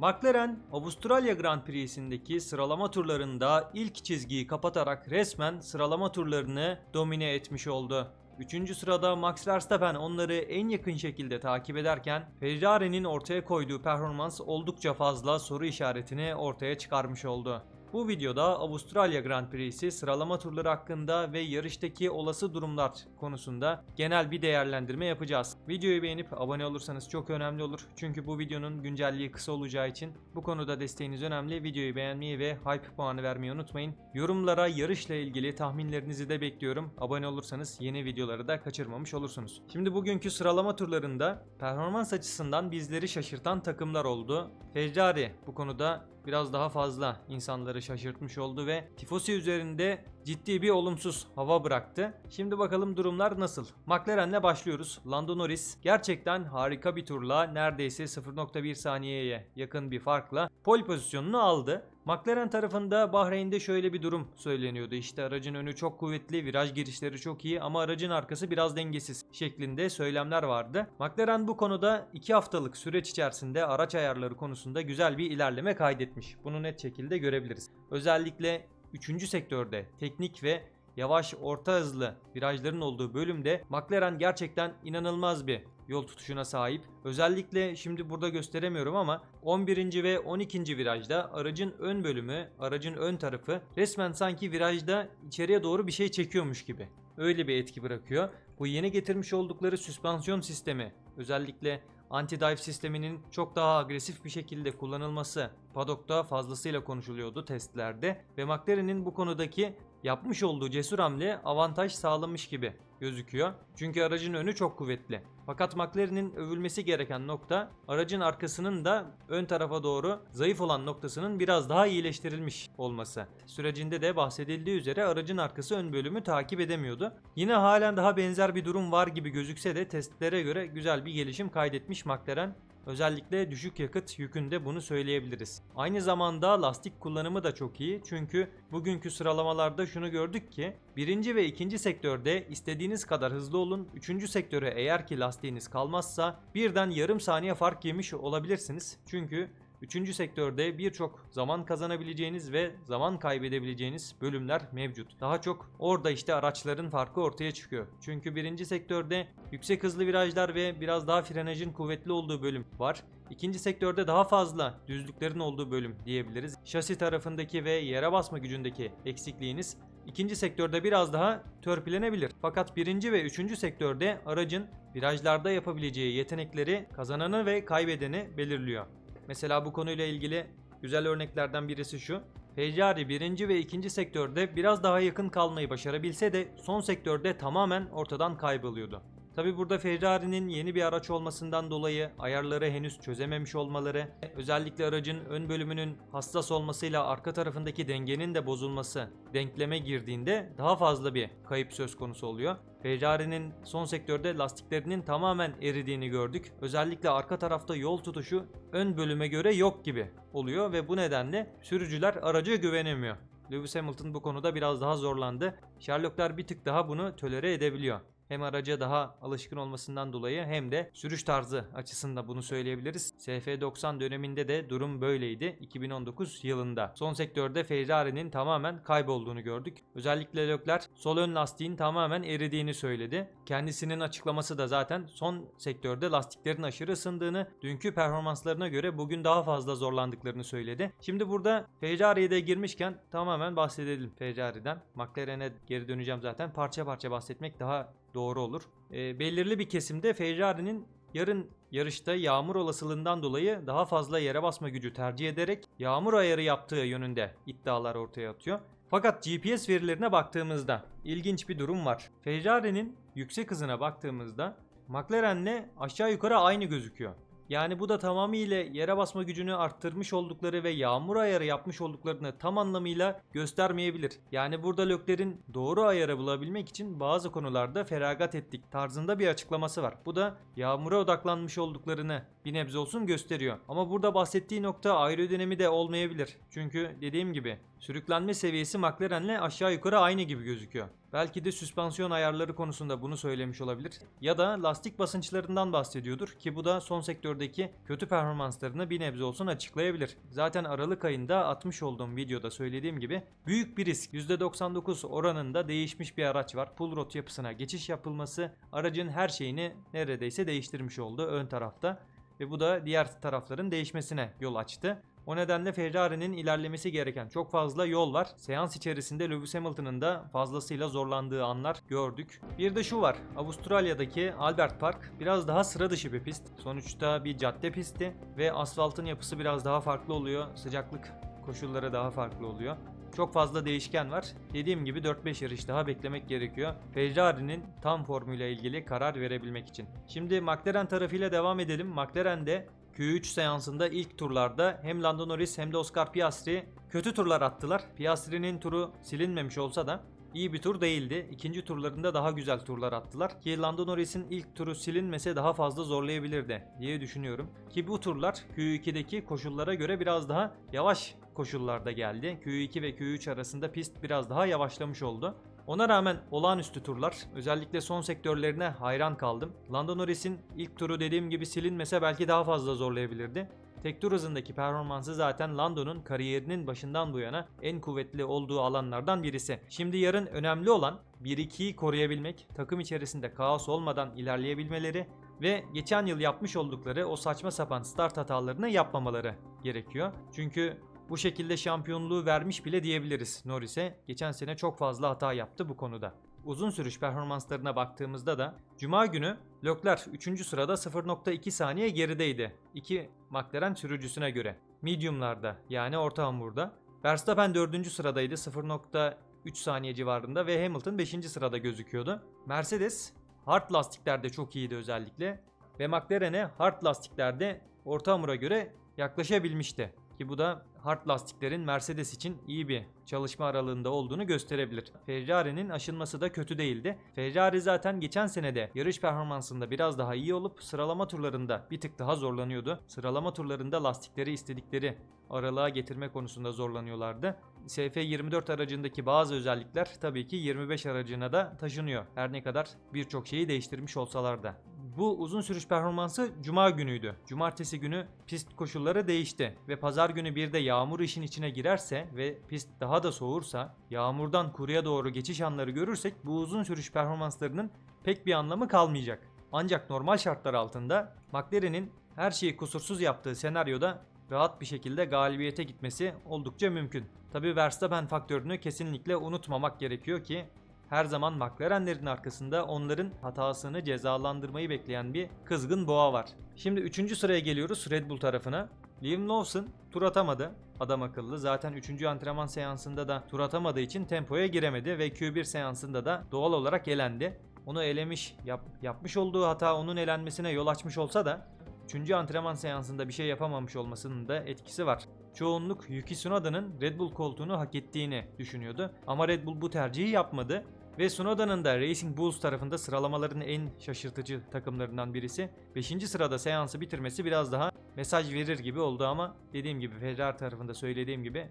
McLaren, Avustralya Grand Prix'sindeki sıralama turlarında ilk çizgiyi kapatarak resmen sıralama turlarını domine etmiş oldu. Üçüncü sırada Max Verstappen onları en yakın şekilde takip ederken Ferrari'nin ortaya koyduğu performans oldukça fazla soru işaretini ortaya çıkarmış oldu. Bu videoda Avustralya Grand Prix'si sıralama turları hakkında ve yarıştaki olası durumlar konusunda genel bir değerlendirme yapacağız. Videoyu beğenip abone olursanız çok önemli olur. Çünkü bu videonun güncelliği kısa olacağı için bu konuda desteğiniz önemli. Videoyu beğenmeyi ve hype puanı vermeyi unutmayın. Yorumlara yarışla ilgili tahminlerinizi de bekliyorum. Abone olursanız yeni videoları da kaçırmamış olursunuz. Şimdi bugünkü sıralama turlarında performans açısından bizleri şaşırtan takımlar oldu. Ferrari bu konuda biraz daha fazla insanları şaşırtmış oldu ve tifosi üzerinde ciddi bir olumsuz hava bıraktı. Şimdi bakalım durumlar nasıl? McLaren'le başlıyoruz. Lando Norris gerçekten harika bir turla neredeyse 0.1 saniyeye yakın bir farkla pole pozisyonunu aldı. McLaren tarafında Bahreyn'de şöyle bir durum söyleniyordu. İşte aracın önü çok kuvvetli, viraj girişleri çok iyi ama aracın arkası biraz dengesiz şeklinde söylemler vardı. McLaren bu konuda 2 haftalık süreç içerisinde araç ayarları konusunda güzel bir ilerleme kaydetmiş. Bunu net şekilde görebiliriz. Özellikle 3. sektörde teknik ve yavaş orta hızlı virajların olduğu bölümde McLaren gerçekten inanılmaz bir yol tutuşuna sahip. Özellikle şimdi burada gösteremiyorum ama 11. ve 12. virajda aracın ön bölümü, aracın ön tarafı resmen sanki virajda içeriye doğru bir şey çekiyormuş gibi. Öyle bir etki bırakıyor. Bu yeni getirmiş oldukları süspansiyon sistemi özellikle anti-dive sisteminin çok daha agresif bir şekilde kullanılması paddock'ta fazlasıyla konuşuluyordu testlerde ve McLaren'in bu konudaki yapmış olduğu cesur hamle avantaj sağlamış gibi gözüküyor. Çünkü aracın önü çok kuvvetli. Fakat McLaren'in övülmesi gereken nokta aracın arkasının da ön tarafa doğru zayıf olan noktasının biraz daha iyileştirilmiş olması. Sürecinde de bahsedildiği üzere aracın arkası ön bölümü takip edemiyordu. Yine halen daha benzer bir durum var gibi gözükse de testlere göre güzel bir gelişim kaydetmiş McLaren. Özellikle düşük yakıt yükünde bunu söyleyebiliriz. Aynı zamanda lastik kullanımı da çok iyi. Çünkü bugünkü sıralamalarda şunu gördük ki birinci ve ikinci sektörde istediğiniz kadar hızlı olun. Üçüncü sektöre eğer ki lastiğiniz kalmazsa birden yarım saniye fark yemiş olabilirsiniz. Çünkü Üçüncü sektörde birçok zaman kazanabileceğiniz ve zaman kaybedebileceğiniz bölümler mevcut. Daha çok orada işte araçların farkı ortaya çıkıyor. Çünkü birinci sektörde yüksek hızlı virajlar ve biraz daha frenajın kuvvetli olduğu bölüm var. İkinci sektörde daha fazla düzlüklerin olduğu bölüm diyebiliriz. Şasi tarafındaki ve yere basma gücündeki eksikliğiniz ikinci sektörde biraz daha törpülenebilir. Fakat birinci ve üçüncü sektörde aracın virajlarda yapabileceği yetenekleri kazananı ve kaybedeni belirliyor. Mesela bu konuyla ilgili güzel örneklerden birisi şu. Ferrari birinci ve ikinci sektörde biraz daha yakın kalmayı başarabilse de son sektörde tamamen ortadan kayboluyordu. Tabi burada Ferrari'nin yeni bir araç olmasından dolayı ayarları henüz çözememiş olmaları, özellikle aracın ön bölümünün hassas olmasıyla arka tarafındaki dengenin de bozulması denkleme girdiğinde daha fazla bir kayıp söz konusu oluyor. Ferrari'nin son sektörde lastiklerinin tamamen eridiğini gördük. Özellikle arka tarafta yol tutuşu ön bölüme göre yok gibi oluyor ve bu nedenle sürücüler araca güvenemiyor. Lewis Hamilton bu konuda biraz daha zorlandı. Sherlocklar bir tık daha bunu tölere edebiliyor. Hem araca daha alışkın olmasından dolayı hem de sürüş tarzı açısından bunu söyleyebiliriz. SF90 döneminde de durum böyleydi 2019 yılında. Son sektörde Ferrari'nin tamamen kaybolduğunu gördük. Özellikle Leclerc sol ön lastiğin tamamen eridiğini söyledi. Kendisinin açıklaması da zaten son sektörde lastiklerin aşırı ısındığını, dünkü performanslarına göre bugün daha fazla zorlandıklarını söyledi. Şimdi burada Ferrari'ye de girmişken tamamen bahsedelim Ferrari'den. McLaren'e geri döneceğim zaten. Parça parça bahsetmek daha doğru olur. E, belirli bir kesimde Ferrari'nin yarın yarışta yağmur olasılığından dolayı daha fazla yere basma gücü tercih ederek yağmur ayarı yaptığı yönünde iddialar ortaya atıyor. Fakat GPS verilerine baktığımızda ilginç bir durum var. Ferrari'nin yüksek hızına baktığımızda McLaren'le aşağı yukarı aynı gözüküyor. Yani bu da tamamıyla yere basma gücünü arttırmış oldukları ve yağmur ayarı yapmış olduklarını tam anlamıyla göstermeyebilir. Yani burada Lökler'in doğru ayarı bulabilmek için bazı konularda feragat ettik tarzında bir açıklaması var. Bu da yağmura odaklanmış olduklarını bir nebze olsun gösteriyor. Ama burada bahsettiği nokta aerodinami de olmayabilir. Çünkü dediğim gibi sürüklenme seviyesi McLaren'le aşağı yukarı aynı gibi gözüküyor. Belki de süspansiyon ayarları konusunda bunu söylemiş olabilir. Ya da lastik basınçlarından bahsediyordur ki bu da son sektördeki kötü performanslarını bir nebze olsun açıklayabilir. Zaten Aralık ayında atmış olduğum videoda söylediğim gibi büyük bir risk %99 oranında değişmiş bir araç var. Pull rod yapısına geçiş yapılması aracın her şeyini neredeyse değiştirmiş oldu ön tarafta ve bu da diğer tarafların değişmesine yol açtı. O nedenle Ferrari'nin ilerlemesi gereken çok fazla yol var. Seans içerisinde Lewis Hamilton'ın da fazlasıyla zorlandığı anlar gördük. Bir de şu var. Avustralya'daki Albert Park biraz daha sıra dışı bir pist. Sonuçta bir cadde pisti ve asfaltın yapısı biraz daha farklı oluyor. Sıcaklık koşulları daha farklı oluyor. Çok fazla değişken var. Dediğim gibi 4-5 yarış daha beklemek gerekiyor. Ferrari'nin tam formuyla ilgili karar verebilmek için. Şimdi McLaren tarafıyla devam edelim. McLaren'de Q3 seansında ilk turlarda hem Lando Norris hem de Oscar Piastri kötü turlar attılar. Piastri'nin turu silinmemiş olsa da iyi bir tur değildi. İkinci turlarında daha güzel turlar attılar. Ki Lando Norris'in ilk turu silinmese daha fazla zorlayabilirdi diye düşünüyorum. Ki bu turlar Q2'deki koşullara göre biraz daha yavaş koşullarda geldi. Q2 ve Q3 arasında pist biraz daha yavaşlamış oldu. Ona rağmen olağanüstü turlar, özellikle son sektörlerine hayran kaldım. Lando Norris'in ilk turu dediğim gibi silinmese belki daha fazla zorlayabilirdi. Tek tur hızındaki performansı zaten Lando'nun kariyerinin başından bu yana en kuvvetli olduğu alanlardan birisi. Şimdi yarın önemli olan 1-2'yi koruyabilmek, takım içerisinde kaos olmadan ilerleyebilmeleri ve geçen yıl yapmış oldukları o saçma sapan start hatalarını yapmamaları gerekiyor. Çünkü bu şekilde şampiyonluğu vermiş bile diyebiliriz Norris'e. Geçen sene çok fazla hata yaptı bu konuda. Uzun sürüş performanslarına baktığımızda da Cuma günü Leclerc 3. sırada 0.2 saniye gerideydi. 2 McLaren sürücüsüne göre. Medium'larda yani orta hamurda. Verstappen 4. sıradaydı 0.3 saniye civarında ve Hamilton 5. sırada gözüküyordu. Mercedes hard lastiklerde çok iyiydi özellikle ve McLaren'e hard lastiklerde orta hamura göre yaklaşabilmişti. Ki bu da hard lastiklerin Mercedes için iyi bir çalışma aralığında olduğunu gösterebilir. Ferrari'nin aşınması da kötü değildi. Ferrari zaten geçen senede yarış performansında biraz daha iyi olup sıralama turlarında bir tık daha zorlanıyordu. Sıralama turlarında lastikleri istedikleri aralığa getirme konusunda zorlanıyorlardı. SF24 aracındaki bazı özellikler tabii ki 25 aracına da taşınıyor. Her ne kadar birçok şeyi değiştirmiş olsalar da. Bu uzun sürüş performansı cuma günüydü. Cumartesi günü pist koşulları değişti ve pazar günü bir de yağmur işin içine girerse ve pist daha da soğursa, yağmurdan kuruya doğru geçiş anları görürsek bu uzun sürüş performanslarının pek bir anlamı kalmayacak. Ancak normal şartlar altında McLaren'in her şeyi kusursuz yaptığı senaryoda rahat bir şekilde galibiyete gitmesi oldukça mümkün. Tabi Verstappen faktörünü kesinlikle unutmamak gerekiyor ki her zaman McLaren'lerin arkasında onların hatasını cezalandırmayı bekleyen bir kızgın boğa var. Şimdi 3. sıraya geliyoruz Red Bull tarafına. Liam Lawson tur atamadı. Adam akıllı. Zaten 3. antrenman seansında da tur atamadığı için tempoya giremedi ve Q1 seansında da doğal olarak elendi. Onu elemiş, yap, yapmış olduğu hata onun elenmesine yol açmış olsa da 3. antrenman seansında bir şey yapamamış olmasının da etkisi var. Çoğunluk Yuki Tsunoda'nın Red Bull koltuğunu hak ettiğini düşünüyordu. Ama Red Bull bu tercihi yapmadı. Ve Tsunoda'nın da Racing Bulls tarafında sıralamaların en şaşırtıcı takımlarından birisi. 5. sırada seansı bitirmesi biraz daha mesaj verir gibi oldu ama dediğim gibi Ferrari tarafında söylediğim gibi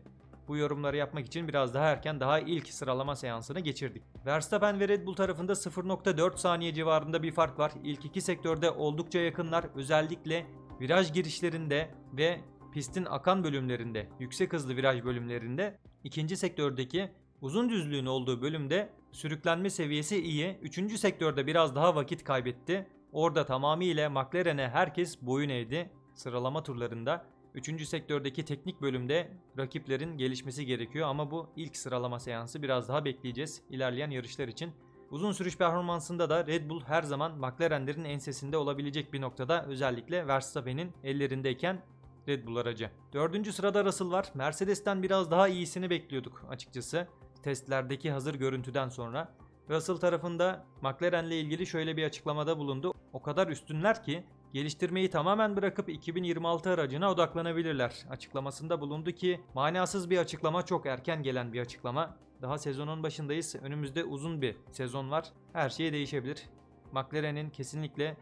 bu yorumları yapmak için biraz daha erken daha ilk sıralama seansını geçirdik. Verstappen ve Red Bull tarafında 0.4 saniye civarında bir fark var. İlk iki sektörde oldukça yakınlar. Özellikle viraj girişlerinde ve pistin akan bölümlerinde, yüksek hızlı viraj bölümlerinde ikinci sektördeki uzun düzlüğün olduğu bölümde sürüklenme seviyesi iyi. Üçüncü sektörde biraz daha vakit kaybetti. Orada tamamıyla McLaren'e herkes boyun eğdi sıralama turlarında. Üçüncü sektördeki teknik bölümde rakiplerin gelişmesi gerekiyor ama bu ilk sıralama seansı biraz daha bekleyeceğiz ilerleyen yarışlar için. Uzun sürüş performansında da Red Bull her zaman McLaren'lerin ensesinde olabilecek bir noktada özellikle Verstappen'in ellerindeyken Red Bull aracı. Dördüncü sırada Russell var. Mercedes'ten biraz daha iyisini bekliyorduk açıkçası. Testlerdeki hazır görüntüden sonra. Russell tarafında McLaren'le ilgili şöyle bir açıklamada bulundu. O kadar üstünler ki geliştirmeyi tamamen bırakıp 2026 aracına odaklanabilirler. Açıklamasında bulundu ki manasız bir açıklama çok erken gelen bir açıklama. Daha sezonun başındayız. Önümüzde uzun bir sezon var. Her şey değişebilir. McLaren'in kesinlikle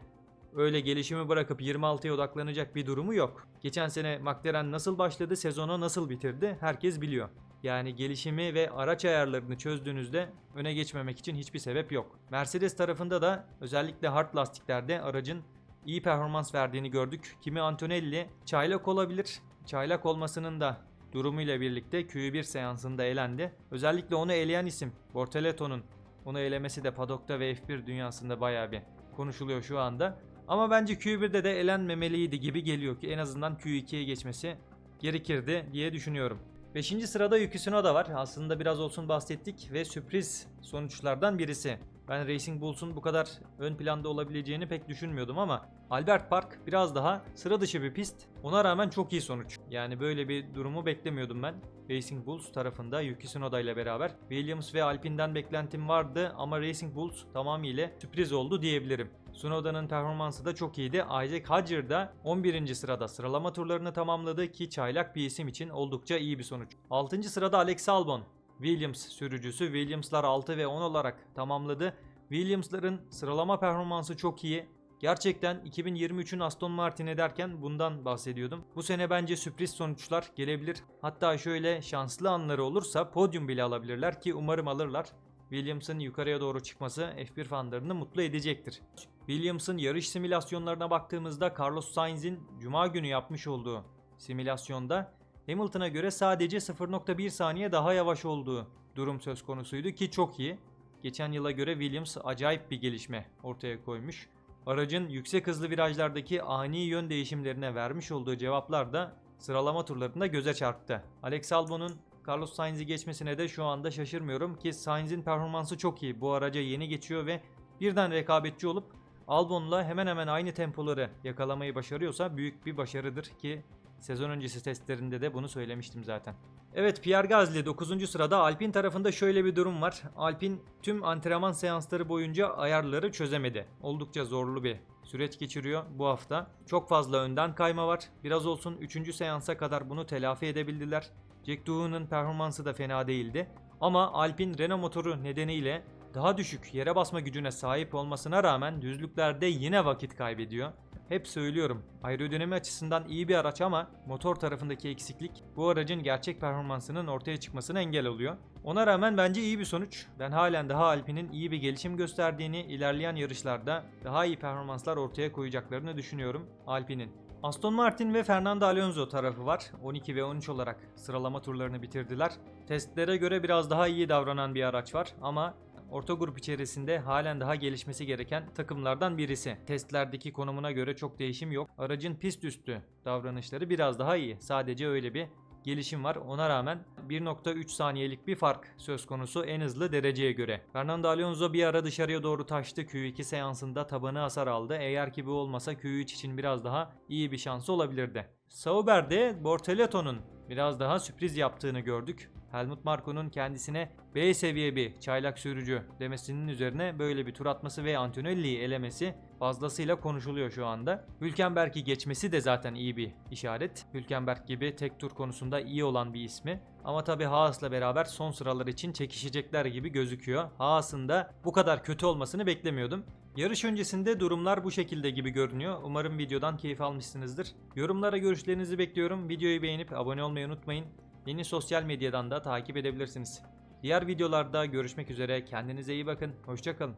öyle gelişimi bırakıp 26'ya odaklanacak bir durumu yok. Geçen sene McLaren nasıl başladı, sezonu nasıl bitirdi herkes biliyor. Yani gelişimi ve araç ayarlarını çözdüğünüzde öne geçmemek için hiçbir sebep yok. Mercedes tarafında da özellikle hard lastiklerde aracın iyi performans verdiğini gördük. Kimi Antonelli çaylak olabilir. Çaylak olmasının da durumuyla birlikte Q1 seansında elendi. Özellikle onu eleyen isim Bortoletto'nun onu elemesi de padokta ve F1 dünyasında bayağı bir konuşuluyor şu anda. Ama bence Q1'de de elenmemeliydi gibi geliyor ki en azından Q2'ye geçmesi gerekirdi diye düşünüyorum. 5. sırada Yuki Tsunoda var. Aslında biraz olsun bahsettik ve sürpriz sonuçlardan birisi. Ben Racing Bulls'un bu kadar ön planda olabileceğini pek düşünmüyordum ama Albert Park biraz daha sıra dışı bir pist. Ona rağmen çok iyi sonuç. Yani böyle bir durumu beklemiyordum ben. Racing Bulls tarafında Yuki Tsunoda ile beraber. Williams ve Alpine'den beklentim vardı ama Racing Bulls tamamıyla sürpriz oldu diyebilirim. Tsunoda'nın performansı da çok iyiydi. Isaac Hadjar da 11. sırada sıralama turlarını tamamladı ki çaylak bir isim için oldukça iyi bir sonuç. 6. sırada Alex Albon. Williams sürücüsü Williams'lar 6 ve 10 olarak tamamladı. Williams'ların sıralama performansı çok iyi. Gerçekten 2023'ün Aston Martin'e derken bundan bahsediyordum. Bu sene bence sürpriz sonuçlar gelebilir. Hatta şöyle şanslı anları olursa podyum bile alabilirler ki umarım alırlar. Williams'ın yukarıya doğru çıkması F1 fanlarını mutlu edecektir. Williams'ın yarış simülasyonlarına baktığımızda Carlos Sainz'in cuma günü yapmış olduğu simülasyonda Hamilton'a göre sadece 0.1 saniye daha yavaş olduğu durum söz konusuydu ki çok iyi. Geçen yıla göre Williams acayip bir gelişme ortaya koymuş. Aracın yüksek hızlı virajlardaki ani yön değişimlerine vermiş olduğu cevaplar da sıralama turlarında göze çarptı. Alex Albon'un Carlos Sainz'i geçmesine de şu anda şaşırmıyorum ki Sainz'in performansı çok iyi. Bu araca yeni geçiyor ve birden rekabetçi olup Albon'la hemen hemen aynı tempoları yakalamayı başarıyorsa büyük bir başarıdır ki sezon öncesi testlerinde de bunu söylemiştim zaten. Evet Pierre Gasly 9. sırada Alpine tarafında şöyle bir durum var. Alpine tüm antrenman seansları boyunca ayarları çözemedi. Oldukça zorlu bir süreç geçiriyor bu hafta. Çok fazla önden kayma var. Biraz olsun 3. seansa kadar bunu telafi edebildiler. Jack Doohan'ın performansı da fena değildi. Ama Alpine Renault motoru nedeniyle daha düşük yere basma gücüne sahip olmasına rağmen düzlüklerde yine vakit kaybediyor. Hep söylüyorum aerodinami açısından iyi bir araç ama motor tarafındaki eksiklik bu aracın gerçek performansının ortaya çıkmasına engel oluyor. Ona rağmen bence iyi bir sonuç. Ben halen daha Alpine'in iyi bir gelişim gösterdiğini, ilerleyen yarışlarda daha iyi performanslar ortaya koyacaklarını düşünüyorum Alpine'in. Aston Martin ve Fernando Alonso tarafı var. 12 ve 13 olarak sıralama turlarını bitirdiler. Testlere göre biraz daha iyi davranan bir araç var ama orta grup içerisinde halen daha gelişmesi gereken takımlardan birisi. Testlerdeki konumuna göre çok değişim yok. Aracın pist üstü davranışları biraz daha iyi. Sadece öyle bir gelişim var. Ona rağmen 1.3 saniyelik bir fark söz konusu en hızlı dereceye göre. Fernando Alonso bir ara dışarıya doğru taştı. Q2 seansında tabanı hasar aldı. Eğer ki bu olmasa Q3 için biraz daha iyi bir şansı olabilirdi. Sauber'de Bortoletto'nun biraz daha sürpriz yaptığını gördük. Helmut Marko'nun kendisine B seviye bir çaylak sürücü demesinin üzerine böyle bir tur atması ve Antonelli'yi elemesi fazlasıyla konuşuluyor şu anda. Hülkenberg'i geçmesi de zaten iyi bir işaret. Hülkenberg gibi tek tur konusunda iyi olan bir ismi. Ama tabi Haas'la beraber son sıralar için çekişecekler gibi gözüküyor. Haas'ın da bu kadar kötü olmasını beklemiyordum. Yarış öncesinde durumlar bu şekilde gibi görünüyor. Umarım videodan keyif almışsınızdır. Yorumlara görüşlerinizi bekliyorum. Videoyu beğenip abone olmayı unutmayın. Beni sosyal medyadan da takip edebilirsiniz. Diğer videolarda görüşmek üzere. Kendinize iyi bakın. Hoşçakalın.